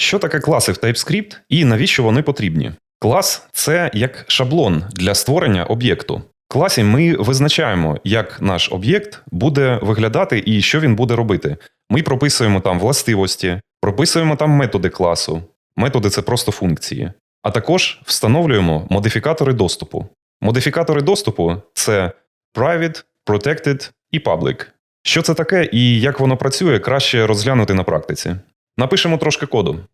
Що таке класи в TypeScript і навіщо вони потрібні? Клас це як шаблон для створення об'єкту. В класі ми визначаємо, як наш об'єкт буде виглядати і що він буде робити. Ми прописуємо там властивості, прописуємо там методи класу. Методи це просто функції. А також встановлюємо модифікатори доступу. Модифікатори доступу це private, protected і public. Що це таке і як воно працює, краще розглянути на практиці. Напишемо трошки коду.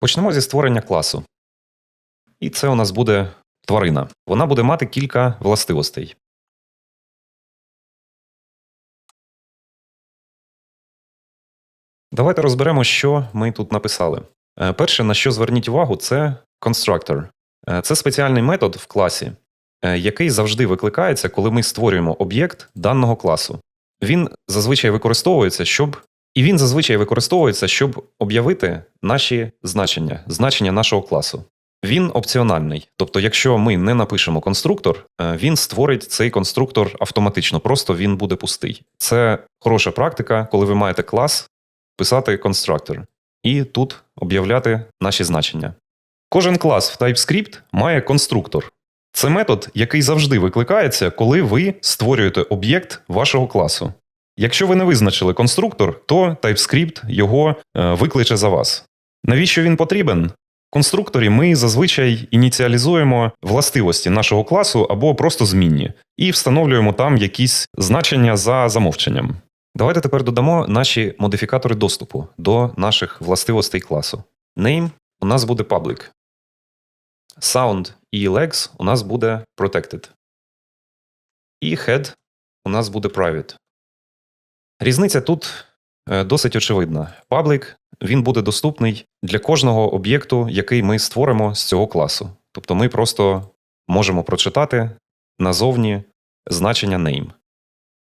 Почнемо зі створення класу. І це у нас буде тварина. Вона буде мати кілька властивостей. Давайте розберемо, що ми тут написали. Е, Перше, на що зверніть увагу, це constructor. Е, Це спеціальний метод в класі, е, який завжди викликається, коли ми створюємо об'єкт даного класу. Він зазвичай використовується, щоб і він зазвичай використовується, щоб об'явити наші значення, значення нашого класу. Він опціональний. Тобто, якщо ми не напишемо конструктор, е, він створить цей конструктор автоматично, просто він буде пустий. Це хороша практика, коли ви маєте клас, писати конструктор і тут об'являти наші значення. Кожен клас в TypeScript має конструктор. Це метод, який завжди викликається, коли ви створюєте об'єкт вашого класу. Якщо ви не визначили конструктор, то TypeScript його е, викличе за вас. Навіщо він потрібен? В конструкторі ми зазвичай ініціалізуємо властивості нашого класу або просто змінні, і встановлюємо там якісь значення за замовченням. Давайте тепер додамо наші модифікатори доступу до наших властивостей класу. Name у нас буде public. Sound і legs у нас буде protected. І head у нас буде private. Різниця тут е, досить очевидна. Public він буде доступний для кожного об'єкту, який ми створимо з цього класу. Тобто ми просто можемо прочитати назовні значення name.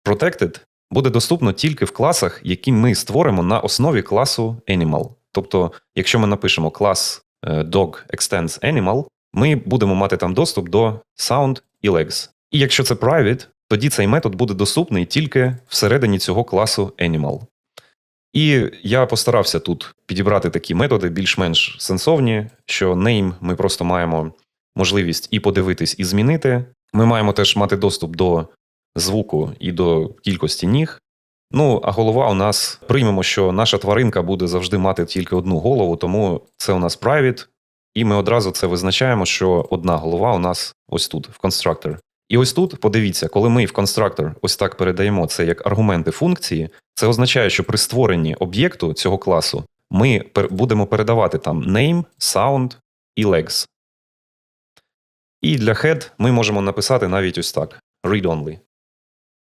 Protected буде доступно тільки в класах, які ми створимо на основі класу animal. Тобто, якщо ми напишемо клас е, dog extends animal, ми будемо мати там доступ до sound і legs. І якщо це private, тоді цей метод буде доступний тільки всередині цього класу animal. І я постарався тут підібрати такі методи більш-менш сенсовні, що name ми просто маємо можливість і подивитись, і змінити. Ми маємо теж мати доступ до звуку і до кількості ніг. Ну, а голова у нас приймемо, що наша тваринка буде завжди мати тільки одну голову, тому це у нас private, і ми одразу це визначаємо, що одна голова у нас ось тут, в constructor. І ось тут, подивіться, коли ми в конструктор ось так передаємо це як аргументи функції, це означає, що при створенні об'єкту цього класу ми будемо передавати там name, sound і legs. І для head ми можемо написати навіть ось так: read-only.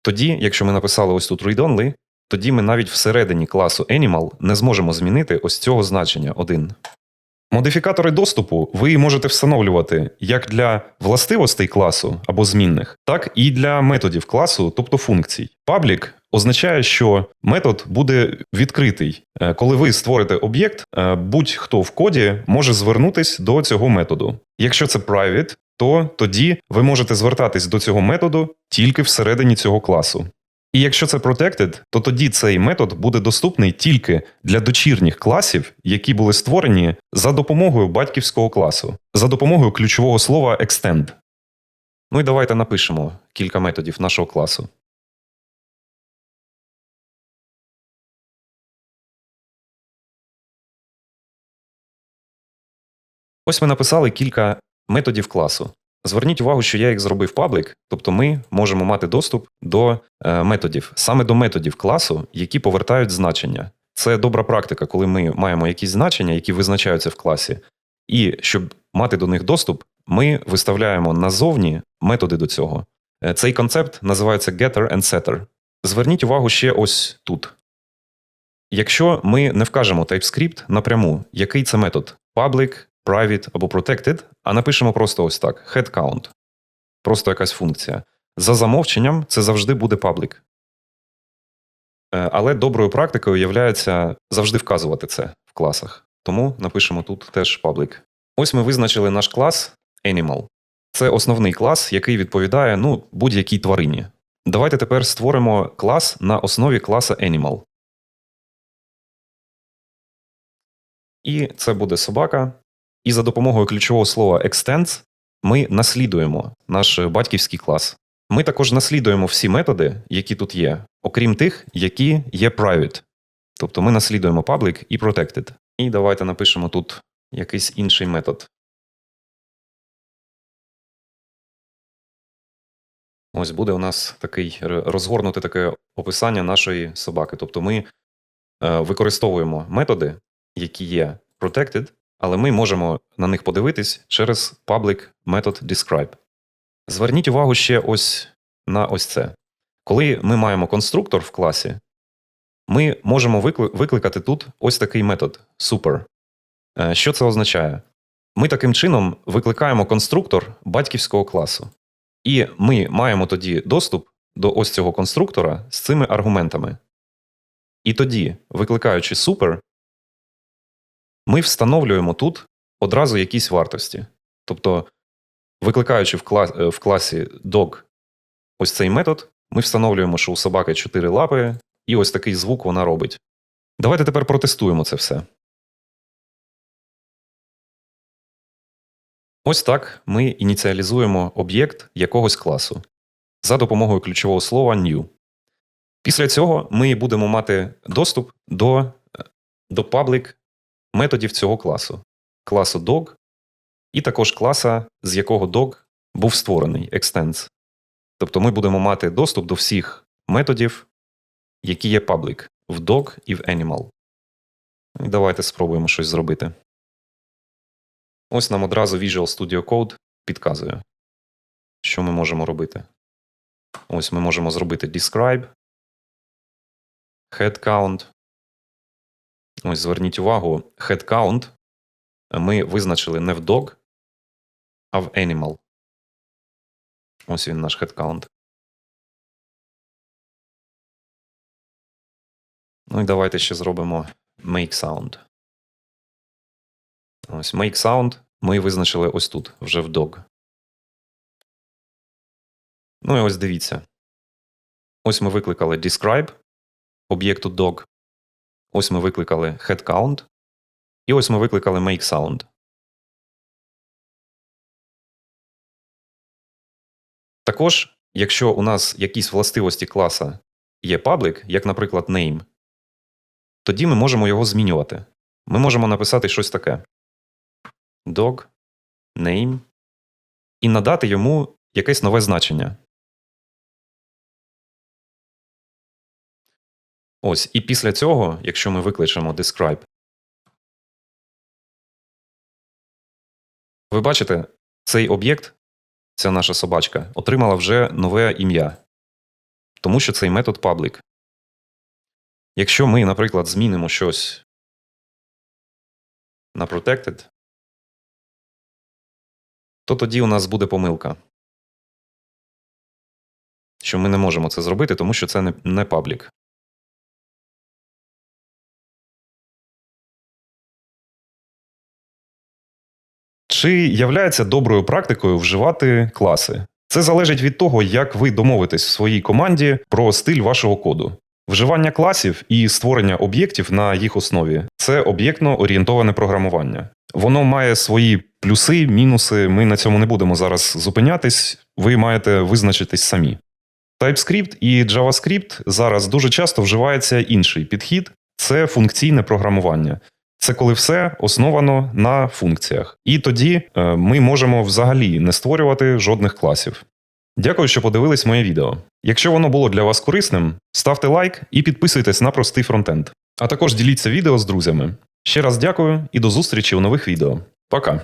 Тоді, якщо ми написали ось тут read-only, тоді ми навіть всередині класу animal не зможемо змінити ось цього значення 1. Модифікатори доступу ви можете встановлювати як для властивостей класу або змінних, так і для методів класу, тобто функцій. Public означає, що метод буде відкритий. Е, Коли ви створите об'єкт, е, будь-хто в коді може звернутись до цього методу. Якщо це private, то тоді ви можете звертатись до цього методу тільки всередині цього класу. І якщо це protected, то тоді цей метод буде доступний тільки для дочірніх класів, які були створені за допомогою батьківського класу, за допомогою ключового слова extend. Ну і давайте напишемо кілька методів нашого класу. Ось ми написали кілька методів класу. Зверніть увагу, що я їх зробив паблік, тобто ми можемо мати доступ до е, методів, саме до методів класу, які повертають значення. Це добра практика, коли ми маємо якісь значення, які визначаються в класі. І щоб мати до них доступ, ми виставляємо назовні методи до цього. Е, Цей концепт називається getter and setter. Зверніть увагу ще ось тут. Якщо ми не вкажемо TypeScript напряму, який це метод public, private або protected, а напишемо просто ось так: head count. Просто якась функція. За замовченням це завжди буде public. Е, Але доброю практикою є завжди вказувати це в класах. Тому напишемо тут теж public. Ось ми визначили наш клас Animal. Це основний клас, який відповідає ну, будь-якій тварині. Давайте тепер створимо клас на основі класа Animal. І це буде собака. І за допомогою ключового слова extends ми наслідуємо наш батьківський клас. Ми також наслідуємо всі методи, які тут є, окрім тих, які є private. Тобто ми наслідуємо public і protected. І давайте напишемо тут якийсь інший метод. Ось буде у нас такий розгорнуте таке описання нашої собаки. Тобто ми е, використовуємо методи, які є protected, але ми можемо на них подивитись через public method describe. Зверніть увагу ще ось на ось це. Коли ми маємо конструктор в класі, ми можемо викликати тут ось такий метод super. Е, Що це означає? Ми таким чином викликаємо конструктор батьківського класу. І ми маємо тоді доступ до ось цього конструктора з цими аргументами. І тоді, викликаючи super, ми встановлюємо тут одразу якісь вартості. Тобто, викликаючи в, кла- е, в класі dog ось цей метод, ми встановлюємо, що у собаки 4 лапи, і ось такий звук вона робить. Давайте тепер протестуємо це все. Ось так ми ініціалізуємо об'єкт якогось класу за допомогою ключового слова new. Після цього ми будемо мати доступ до, е, до public методів цього класу, класу dog, і також класа, з якого dog був створений extends. Тобто ми будемо мати доступ до всіх методів, які є public в dog і в animal. Давайте спробуємо щось зробити. Ось нам одразу Visual Studio Code підказує, що ми можемо робити. Ось ми можемо зробити describe, head count. Ось зверніть увагу, head count ми визначили не в dog, а в animal. Ось він наш head count. Ну і давайте ще зробимо make sound. Ось make sound ми визначили ось тут, вже в dog. Ну і ось дивіться. Ось ми викликали describe об'єкту dog. Ось ми викликали head count. І ось ми викликали make sound. Також, якщо у нас якісь властивості класа є public, як, наприклад, name, тоді ми можемо його змінювати. Ми можемо написати щось таке: dog, name, і надати йому якесь нове значення. Ось, і після цього, якщо ми викличемо describe, ви бачите, цей об'єкт, ця наша собачка, отримала вже нове ім'я, тому що цей метод public. Якщо ми, наприклад, змінимо щось на protected, то тоді у нас буде помилка. Що ми не можемо це зробити, тому що це не, паблік. Чи являється доброю практикою вживати класи? Це залежить від того, як ви домовитесь в своїй команді про стиль вашого коду. Вживання класів і створення об'єктів на їх основі це об'єктно орієнтоване програмування. Воно має свої плюси, мінуси. Ми на цьому не будемо зараз зупинятись. Ви маєте визначитись самі. TypeScript і JavaScript зараз дуже часто вживається інший підхід це функційне програмування. Це коли все основано на функціях. І тоді е, ми можемо взагалі не створювати жодних класів. Дякую, що подивились моє відео. Якщо воно було для вас корисним, ставте лайк і підписуйтесь на простий фронтенд. А також діліться відео з друзями. Ще раз дякую і до зустрічі у нових відео. Пока!